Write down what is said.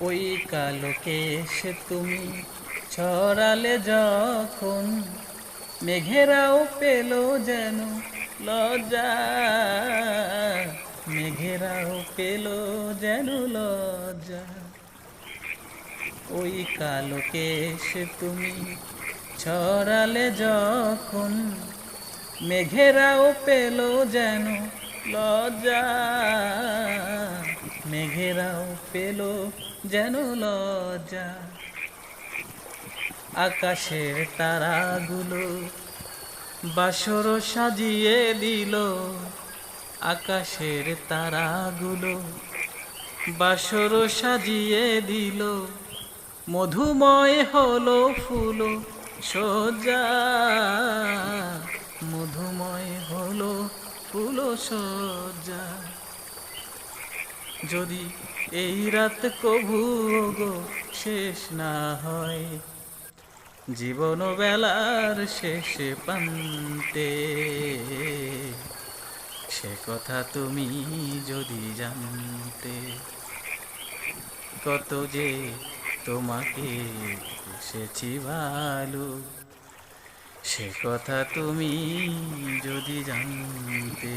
ওই কালো সে তুমি ছড়ালে যখন মেঘেরাও পেল যেন লজ্জা। মেঘেরাও পেল যেন লজ্জা। ওই কালো সে তুমি ছড়ালে যখন মেঘেরাও পেল যেন লজ্জা। মেঘেরাও পেল যেন লজ্জা। আকাশের তারাগুলো বাসর সাজিয়ে দিল। আকাশের তারাগুলো বাসর সাজিয়ে দিল। মধুময় হলো ফুল সজ্জা মধুময় হলো ফুল সজ্জা যদি এই রাত কভু গো শেষ না হয়, জীবন বেলার শেষে পান্তে। সে কথা তুমি যদি জানতে, কত যে তোমাকে এসেছি ভালো। সে কথা তুমি যদি জানতে